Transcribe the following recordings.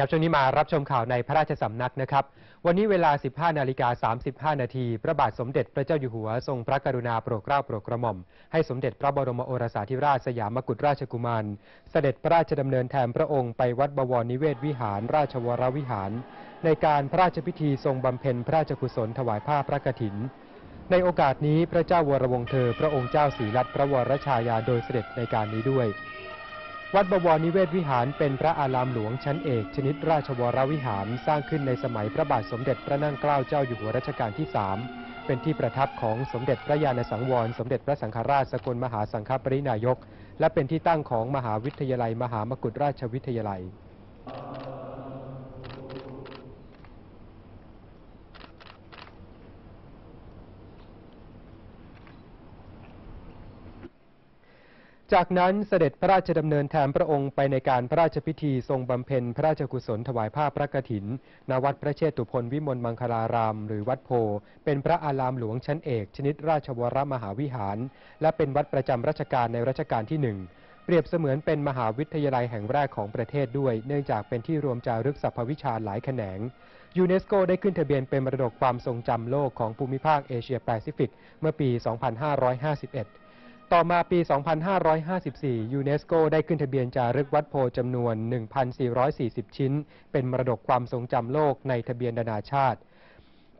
ครับช่วงนี้มารับชมข่าวในพระราชสำนักนะครับ วันนี้เวลา 15 นาฬิกา 35 นาที พระบาทสมเด็จพระเจ้าอยู่หัว ทรงพระกรุณาโปรดเกล้าโปรดกระหม่อม ให้สมเด็จพระบรมโอรสาธิราชสยามกุฎราชกุมาร เสด็จพระราชดำเนินแทนพระองค์ไปวัดบวรนิเวศวิหาร ราชวรวิหาร ในการพระราชพิธีทรงบำเพ็ญพระราชกุศลถวายผ้าพระกฐิน ในโอกาสนี้พระเจ้าวรวงเธอ พระองค์เจ้าศรีรัตนพระวรชายาโดยเสด็จในการนี้ด้วย วัดบวรนิเวศวิหารเป็นพระอารามหลวงชั้นเอกชนิดราชวรวิหารสร้างขึ้นในสมัยพระบาทสมเด็จพระนั่งเกล้าเจ้าอยู่หัวรัชกาลที่ 3 เป็นที่ประทับของสมเด็จพระญาณสังวร สมเด็จพระสังฆราชสกลมหาสังฆปรินายก และเป็นที่ตั้งของมหาวิทยาลัย มหามกุฏราชวิทยาลัย จากนั้นเสด็จพระราชดำเนินแทนพระองค์ไปในการพระราชพิธีทรงบำเพ็ญพระราชกุศลถวายผ้าพระกฐิน ณ วัดพระเชตุพนวิมลมังคลาราม หรือวัดโพ เป็นพระอารามหลวงชั้นเอก ชนิดราชวรมหาวิหาร และเป็นวัดประจำรัชกาลในรัชกาลที่หนึ่งเปรียบเสมือนเป็นมหาวิทยาลัยแห่งแรกของประเทศด้วย เนื่องจากเป็นที่รวมจารึกสรรพวิชาหลายแขนงยูเนสโกได้ขึ้นทะเบียนเป็นมรดกความทรงจำโลกของภูมิภาคเอเชียแปซิฟิกเมื่อปี 2551 ต่อมาปี 2554 ยูเนสโกได้ขึ้นทะเบียนจารึกวัดโพจำนวน 1,440 ชิ้น เป็นมรดกความทรงจำโลกในทะเบียนนานาชาติ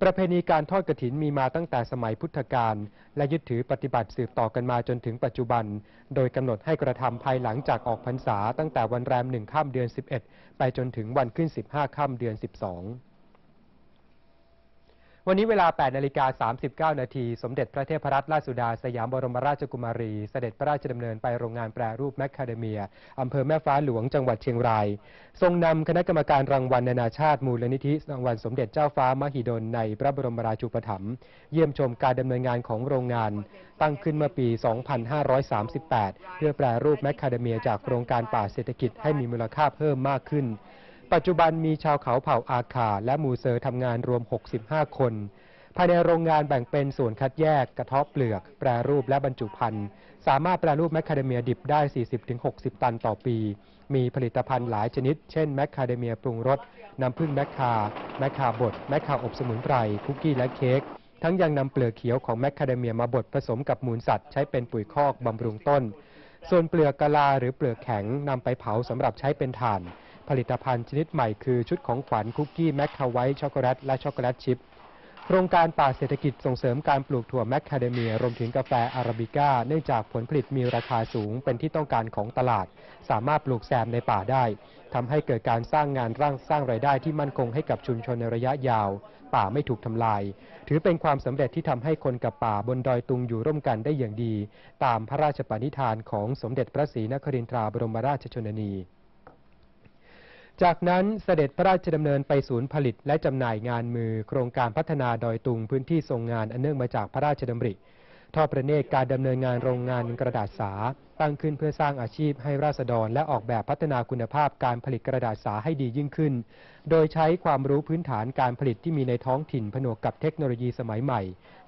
ประเพณีการทอดกฐินมีมาตั้งแต่สมัยพุทธกาลและยึดถือปฏิบัติสืบต่อกันมาจนถึงปัจจุบัน โดยกำหนดให้กระทำภายหลังจากออกพรรษาตั้งแต่วันแรมหนึ่งค่ำเดือน 11 ไปจนถึงวันขึ้น 15ค่ำเดือน 12 วันนี้เวลา 8 นาฬิกา 39 นาที สมเด็จพระเทพรัตนราชสุดา สยามบรมราชกุมารี เสด็จพระราชดำเนินไปโรงงานแปรรูปแมคคาเดเมีย อำเภอแม่ฟ้าหลวง จังหวัดเชียงราย ทรงนำคณะกรรมการรางวัลนานาชาติมูลนิธิรางวัลสมเด็จเจ้าฟ้ามหิดลในพระบรมราชูปถัมภ์ เยี่ยมชมการดำเนินงานของโรงงาน ตั้งขึ้นเมื่อปี 2538 เพื่อแปรรูปแมคคาเดเมียจากโครงการป่าเศรษฐกิจให้มีมูลค่าเพิ่มมากขึ้น ปัจจุบันมีชาวเขาเผ่าอาคาและมูเซอร์ทำงานรวม 65 คน ภายในโรงงานแบ่งเป็นส่วนคัดแยก กระเทาะเปลือก แปรรูปและบรรจุภัณฑ์สามารถแปรรูปแมคคาเดเมียดิบได้ 40-60 ตันต่อปี มีผลิตภัณฑ์หลายชนิด เช่นแมคคาเดเมียปรุงรส น้ำผึ้งแมคคา แมคคาบด แมคคาอบสมุนไพร คุกกี้และเค้ก ทั้งยังนำเปลือกเขียวของแมคคาเดเมียมาบดผสมกับมูลสัตว์ใช้เป็นปุ๋ยคอกบำรุงต้น ส่วนเปลือกกะลาหรือเปลือกแข็งนำไปเผาสำหรับใช้เป็นถ่าน ผลิตภัณฑ์ชนิดใหม่คือชุดของขวัญคุกกี้แมคคาไวท์ช็อกโกแลตและช็อกโกแลตชิพโครงการป่าเศรษฐกิจส่งเสริมการปลูกถั่วแมคคาเดเมียรวมถึงกาแฟอาราบิก้า เนื่องจากผลผลิตมีราคาสูงเป็นที่ต้องการของตลาด สามารถปลูกแซมในป่าได้ทำให้เกิดการสร้างงานร่างสร้างรายได้ที่มั่นคงให้กับชุมชนในระยะยาว ป่าไม่ถูกทำลาย ถือเป็นความสำเร็จที่ทำให้คนกับป่าบนดอยตุงอยู่ร่วมกันได้อย่างดี ตามพระราชปณิธานของสมเด็จพระศรีนครินทราบรมราชชนนี จากนั้นเสด็จพระราชดำเนินไปศูนย์ผลิตและจำหน่ายงานมือ โครงการพัฒนาดอยตุงพื้นที่ทรงงานอันเนื่องมาจากพระราชดำริทอดประเนตรการดำเนินงานโรงงานกระดาษสา ตั้งขึ้นเพื่อสร้างอาชีพให้ราษฎร และออกแบบพัฒนาคุณภาพการผลิตกระดาษสาให้ดียิ่งขึ้น โดยใช้ความรู้พื้นฐานการผลิตที่มีในท้องถิ่นผนวกกับเทคโนโลยีสมัยใหม่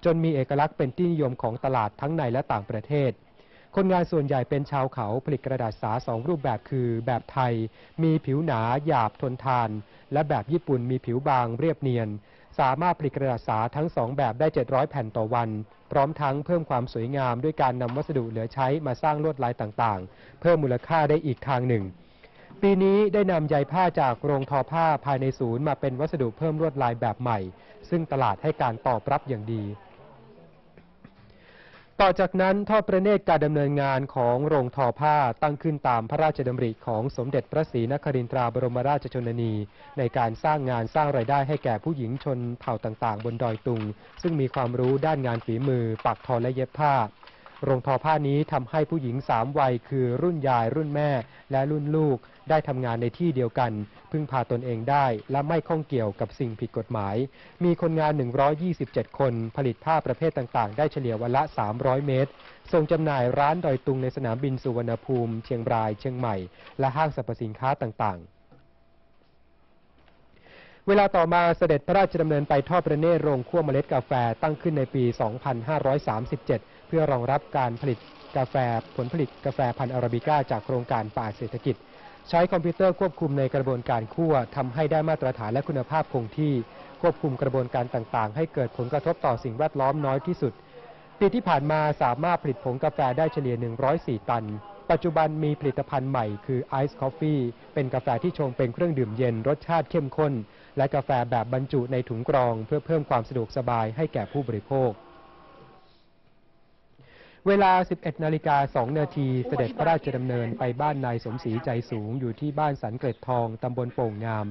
จนมีเอกลักษณ์เป็นที่นิยมของตลาดทั้งในและต่างประเทศ คนงานส่วนใหญ่เป็นชาวเขาผลิตกระดาษสาสองรูปแบบคือ แบบไทย มีผิวหนาหยาบทนทาน และแบบญี่ปุ่นมีผิวบางเรียบเนียน สามารถผลิตกระดาษสาทั้งสองแบบได้ 700 แผ่นต่อวัน พร้อมทั้งเพิ่มความสวยงามด้วยการนำวัสดุเหลือใช้มาสร้างลวดลายต่างๆ เพิ่มมูลค่าได้อีกทางหนึ่งปีนี้ได้นำใยผ้าจากโรงทอผ้าภายในศูนย์มาเป็นวัสดุเพิ่มลวดลายแบบใหม่ ซึ่งตลาดให้การตอบรับอย่างดี ต่อจากนั้นทอดพระเนตรการดำเนินงานของโรงทอผ้าตั้งขึ้นตามพระราชดำริของสมเด็จพระศรีนครินทราบรมราชชนนี ในการสร้างงานสร้างรายได้ให้แก่ผู้หญิงชนเผ่าต่างๆ บนดอยตุง ซึ่งมีความรู้ด้านงานฝีมือ ปักทอและเย็บผ้า โรงทอผ้านี้ทำให้ผู้หญิงสามวัยคือรุ่นยายรุ่นแม่และรุ่นลูกได้ทำงานในที่เดียวกัน พึ่งพาตนเองได้และไม่ข้องเกี่ยวกับสิ่งผิดกฎหมาย มีคนงาน 127 คนผลิตผ้าประเภทต่างๆ ได้เฉลี่ยวันละ 300 เมตร ส่งจำหน่ายร้านดอยตุงในสนามบินสุวรรณภูมิ เชียงราย เชียงใหม่ และห้างสรรพสินค้าต่างๆเวลาต่อมาเสด็จพระราชดำเนินไปทอดประเนตรโรงคั่วเมล็ดกาแฟตั้งขึ้นในปี 2537 พื่อรองรับการผลิตกาแฟผลผลิตกาแฟพันธุ์อาราบิก้าจากโครงการป่าเศรษฐกิจ ใช้คอมพิวเตอร์ควบคุมในกระบวนการคั่วทำให้ได้มาตรฐานและคุณภาพคงที่ ควบคุมกระบวนการต่างๆ ให้เกิดผลกระทบต่อสิ่งแวดล้อมน้อยที่สุดปีที่ผ่านมาสามารถผลิตผงกาแฟได้เฉลี่ย 104 ตัน ปัจจุบันมีผลิตภัณฑ์ใหม่คือ Ice Coffee เป็นกาแฟที่ชงเป็นเครื่องดื่มเย็นรสชาติเข้มข้น และกาแฟแบบบรรจุในถุงกรอง เพื่อเพิ่มความสะดวกสบายให้แก่ผู้บริโภค เวลา 11 นาฬิกา 2 นาทีเสด็จพระราชดำเนินไปบ้านนายสมศรีใจสูงอยู่ที่บ้านสันเกล็ดทอง ตำบลโป่งงาม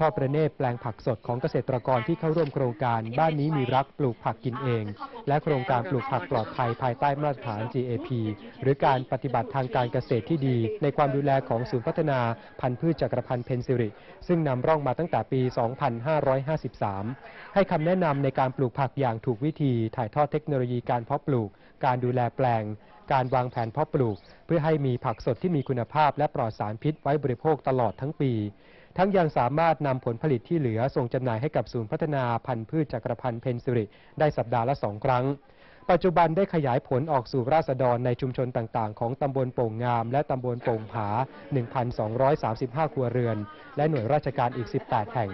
ทอดประเนตรแปลงผักสดของเกษตรกรที่เข้าร่วมโครงการบ้านนี้มีรักปลูกผักกินเอง และโครงการปลูกผักปลอดภัยภายใต้มาตรฐาน GAP หรือการปฏิบัติทางการเกษตรที่ดี ในความดูแลของศูนย์พัฒนาพันธุ์พืชจักรพันธ์เพนซิริซึ่งนำร่องมาตั้งแต่ปี 2553 ให้คำแนะนำในการปลูกผักอย่างถูกวิธี ถ่ายทอดเทคโนโลยีการเพาะปลูก การดูแลแปลง การวางแผนเพาะปลูก เพื่อให้มีผักสดที่มีคุณภาพและปลอดสารพิษไว้บริโภคตลอดทั้งปี ทั้งยังสามารถนำผลผลิตที่เหลือส่งจำหน่ายให้กับศูนย์พัฒนาพันธุ์พืชจักรพันธ์เพนซิริ ได้สัปดาห์ละสองครั้ง ปัจจุบันได้ขยายผลออกสู่ราษฎรในชุมชนต่างๆ ของตำบลโป่งงาม และตำบลโป่งผา 1,235 ครัวเรือน และหน่วยราชการอีก 18 แห่ง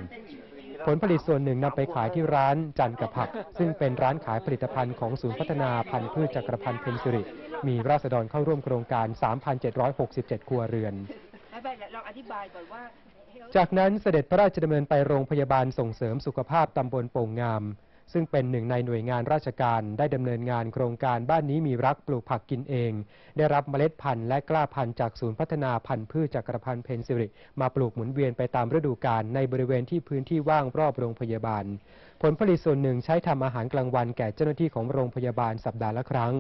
ผลผลิตส่วนหนึ่งนำไปขายที่ร้านจันกับผัก ซึ่งเป็นร้านขายผลิตภัณฑ์ของศูนย์พัฒนาพันธุ์พืชจักรพันธ์เพนซิริ มีราษฎรเข้าร่วมโครงการ 3,767 ครัวเรือน จากนั้นเสด็จพระราชดำเนินไปโรงพยาบาลส่งเสริมสุขภาพตำบลโป่งงาม ซึ่งเป็นหนึ่งในหน่วยงานราชการได้ดำเนินงานโครงการบ้านนี้มีรักปลูกผักกินเอง ได้รับเมล็ดพันธุ์และกล้าพันธุ์จากศูนย์พัฒนาพันธุ์พืชจักรพันธ์เพนซิริมาปลูกหมุนเวียนไปตามฤดูกาลในบริเวณที่พื้นที่ว่างรอบโรงพยาบาล ผลผลิตส่วนหนึ่งใช้ทำอาหารกลางวันแก่เจ้าหน้าที่ของโรงพยาบาลสัปดาห์ละครั้ง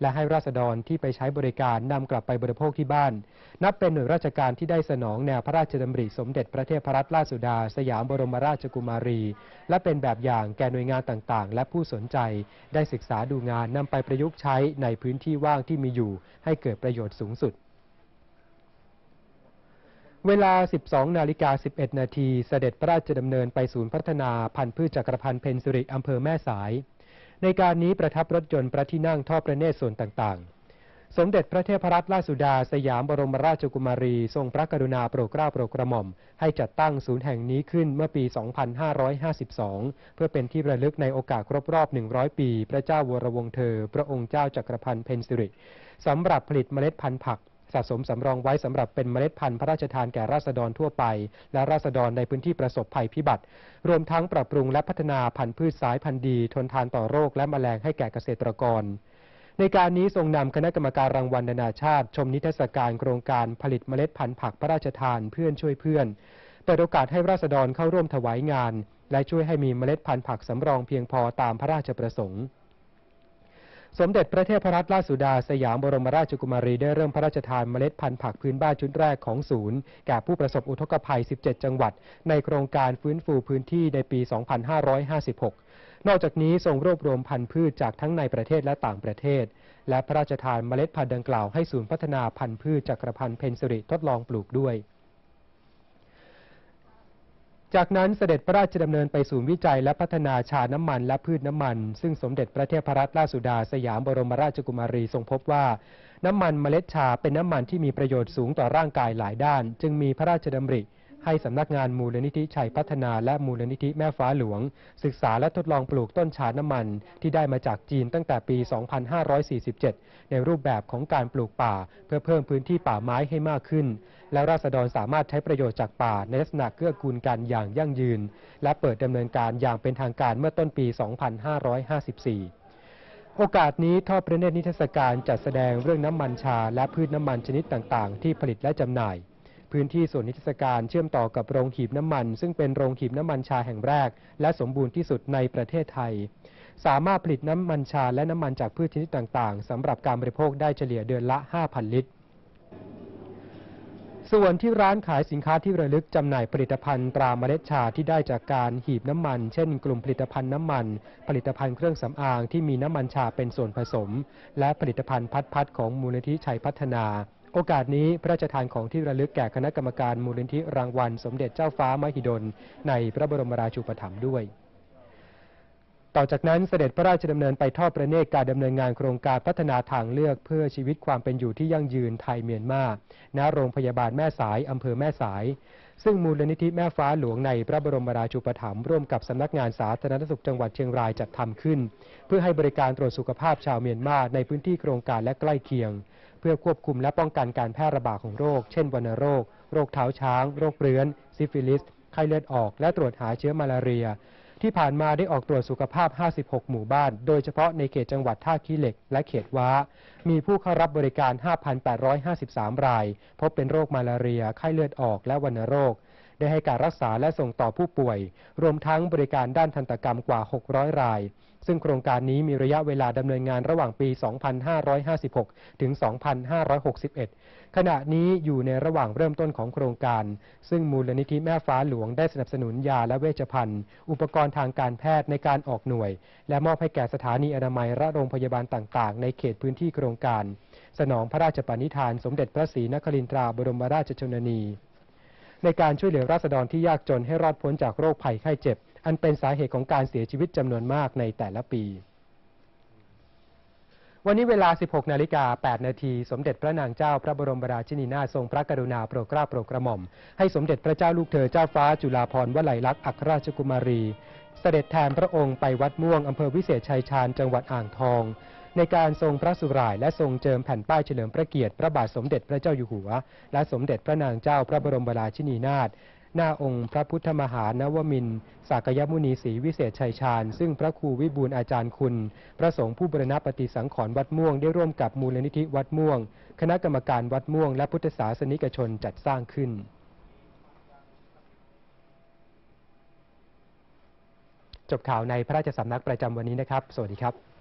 และให้ราษฎรที่ไปใช้บริการนำกลับไปบริโภคที่บ้าน นับเป็นหน่วยราชการที่ได้สนองแนวพระราชดำริสมเด็จพระเทพรัตนราชสุดา สยามบรมราชกุมารี และเป็นแบบอย่างแก่หน่วยงานต่างๆ และผู้สนใจได้ศึกษาดูงานนำไปประยุกต์ใช้ในพื้นที่ว่างที่มีอยู่ ให้เกิดประโยชน์สูงสุด เวลา 12 นาฬิกา 11 นาทีเสด็จพระราชดำเนินไปศูนย์พัฒนาพันธุ์พืชจักรพันธ์เพนซิริอำเภอแม่สาย ในการนี้ประทับรถยนต์พระที่นั่งทอดพระเนตรส่วนต่างๆ สมเด็จพระเทพรัตนราชสุดา สยามบรมราชกุมารี ทรงพระกรุณาโปรดเกล้าโปรดกระหม่อม ให้จัดตั้งศูนย์แห่งนี้ขึ้นเมื่อปี 2552 เพื่อเป็นที่ระลึกในโอกาสครบรอบ 100 ปี พระเจ้าวรวงเธอ พระองค์เจ้าจักรพันธ์เพนซิริสำหรับผลิตเมล็ดพันธุ์ผักสะสมสำรองไว้สำหรับเป็นเมล็ดพันธุ์พระราชทานแก่ราษฎรทั่วไป และราษฎรในพื้นที่ประสบภัยพิบัติ รวมทั้งปรับปรุงและพัฒนาพันธุ์พืชสายพันธุ์ดี ทนทานต่อโรคและแมลงให้แก่เกษตรกร ในการนี้ทรงนำคณะกรรมการรางวัลนานาชาติ ชมนิทรรศการโครงการผลิตเมล็ดพันธุ์ผักพระราชทานเพื่อนช่วยเพื่อนเปิดโอกาสให้ราษฎรเข้าร่วมถวายงาน และช่วยให้มีเมล็ดพันธุ์ผักสำรองเพียงพอตามพระราชประสงค์ สมเด็จพระเทพรัตนราชสุดาสยามบรมราชกุมารีได้เริ่มพระราชทานเมล็ดพันธุ์ผักพื้นบ้านชุดแรกของศูนย์ แก่ผู้ประสบอุทกภัย 17 จังหวัด ในโครงการฟื้นฟูพื้นที่ในปี 2556 นอกจากนี้ทรงรวบรวมพันธุ์พืชจากทั้งในประเทศและต่างประเทศ และพระราชทานเมล็ดพันธุ์ดังกล่าวให้ศูนย์พัฒนาพันธุ์พืชจักรพันธ์เพนซิริทดลองปลูกด้วย จากนั้นเสด็จพระราชดำเนินไปศูนย์วิจัยและพัฒนาชาน้ำมันและพืชน้ำมัน ซึ่งสมเด็จพระเทพรัตนราชสุดาสยามบรมราชกุมารีทรงพบว่า น้ำมันเมล็ดชาเป็นน้ำมันที่มีประโยชน์สูงต่อร่างกายหลายด้าน จึงมีพระราชดำริ ให้สำนักงานมูลนิธิชัยพัฒนาและมูลนิธิแม่ฟ้าหลวง ศึกษาและทดลองปลูกต้นชาน้ำมัน ที่ได้มาจากจีนตั้งแต่ปี 2547 ในรูปแบบของการปลูกป่า เพื่อเพิ่มพื้นที่ป่าไม้ให้มากขึ้น และราษฎรสามารถใช้ประโยชน์จากป่าในลักษณะเกื้อกูลกันอย่างยั่งยืน และเปิดดำเนินการอย่างเป็นทางการเมื่อต้นปี 2554โอกาสนี้ทอดพระเนตรนิทรรศการจัดแสดงเรื่องน้ำมันชาและพืชน้ำมันชนิดต่าง ๆ ที่ผลิตและจำหน่าย พื้นที่ส่วนนิทรรศการเชื่อมต่อกับโรงหีบน้ำมัน ซึ่งเป็นโรงหีบน้ำมันชาแห่งแรก และสมบูรณ์ที่สุดในประเทศไทย สามารถผลิตน้ำมันชาและน้ำมันจากพืชชนิดต่างๆสำหรับการบริโภคได้เฉลี่ยเดือนละ 5,000 ลิตรส่วนที่ร้านขายสินค้าที่ระลึกจำหน่ายผลิตภัณฑ์ตราเมล็ดชาที่ได้จากการหีบน้ำมัน เช่น กลุ่มผลิตภัณฑ์น้ำมัน ผลิตภัณฑ์เครื่องสำอางที่มีน้ำมันชาเป็นส่วนผสม และผลิตภัณฑ์พัดพัดของมูลนิธิชัยพัฒนา โอกาสนี้พระราชทานของที่ระลึกแก่คณะกรรมการมูลนิธิรางวัล สมเด็จเจ้าฟ้ามหิดล ในพระบรมราชูปถัมภ์ด้วย ต่อจากนั้นเสด็จพระราชดำเนินไปทอดพระเนตรการดำเนินงานโครงการพัฒนาทางเลือกเพื่อชีวิตความเป็นอยู่ที่ยั่งยืนไทยเมียนมาณโรงพยาบาลแม่สายอำเภอแม่สาย ซึ่งมูลนิธิแม่ฟ้าหลวงในพระบรมราชูปถัมภ์ร่วมกับสำนักงานสาธารณสุขจังหวัดเชียงรายจัดทำขึ้น เพื่อให้บริการตรวจสุขภาพชาวเมียนมาในพื้นที่โครงการและใกล้เคียง พื่อควบคุมและป้องกันการแพร่ระบาดของโรค เช่นวัณโรค โรคเท้าช้าง โรคเรื้อน ซิฟิลิส ไข้เลือดออก และตรวจหาเชื้อมาลาเรีย ที่ผ่านมาได้ออกตรวจสุขภาพ 56 หมู่บ้าน โดยเฉพาะในเขตจังหวัดท่าขี้เหล็ก และเขตว้า มีผู้เข้ารับบริการ 5,853 ราย พบเป็นโรคมาลาเรีย ไข้เลือดออก และวัณโรค ได้ให้การรักษาและส่งต่อผู้ป่วย รวมทั้งบริการด้านทันตกรรมกว่า 600 ราย ซึ่งโครงการนี้มีระยะเวลาดำเนินงานระหว่างปี 2556 ถึง 2561 ขณะนี้อยู่ในระหว่างเริ่มต้นของโครงการ ซึ่งมูลนิธิแม่ฟ้าหลวงได้สนับสนุนยาและเวชภัณฑ์ อุปกรณ์ทางการแพทย์ในการออกหน่วย และมอบให้แก่สถานีอนามัยและโรงพยาบาลต่าง ๆ ในเขตพื้นที่โครงการ สนองพระราชปณิธาน สมเด็จพระศรีนครินทราบรมราชชนนีในการช่วยเหลือราษฎรที่ยากจนให้รอดพ้นจากโรคภัยไข้เจ็บ อันเป็นสาเหตุของการเสียชีวิตจำนวนมากในแต่ละปี วันนี้เวลา 16 นาฬิกา 8 นาที สมเด็จพระนางเจ้าพระบรมราชินีนาถทรงพระกรุณาโปรดเกล้าโปรดกระหม่อม ให้สมเด็จพระเจ้าลูกเธอเจ้าฟ้าจุฬาภรณ์วลัยลักษณ์อัครราชกุมารี เสด็จแทนพระองค์ไปวัดม่วงอำเภอวิเศษชัยชาญจังหวัดอ่างทองในการทรงพระสุรายและทรงเจิมแผ่นป้ายเฉลิมพระเกียรติพระบาทสมเด็จพระเจ้าอยู่หัว และสมเด็จพระนางเจ้าพระบรมราชินีนาถ หน้าองค์พระพุทธมหานวมินสากยมุนีศรีวิเศษชัยชาญ ซึ่งพระครูวิบูลอาจารย์คุณ พระสงฆ์ผู้บรณปฏิสังขรณ์วัดม่วงได้ร่วมกับมูลนิธิวัดม่วง คณะกรรมการวัดม่วง และพุทธศาสนิกชนจัดสร้างขึ้นจบข่าวในพระราชสำนักประจำวันนี้นะครับ สวัสดีครับ